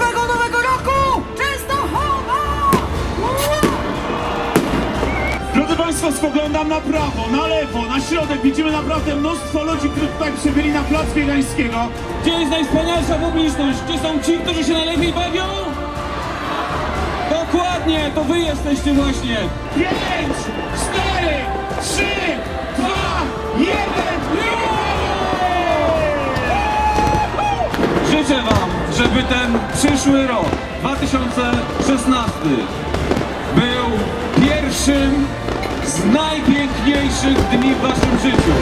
szczęśliwego nowego roku! Często chowa! Drodzy Państwo, spoglądam na prawo, na lewo, na środek. Widzimy naprawdę mnóstwo ludzi, którzy tutaj przybyli na plac Wiedeńskiego. Gdzie jest najwspanialsza publiczność? Gdzie są ci, którzy się najlepiej bawią? Dokładnie, to wy jesteście właśnie. Pięć, cztery, Życzę wam, żeby ten przyszły rok, 2016, był pierwszym z najpiękniejszych dni w waszym życiu.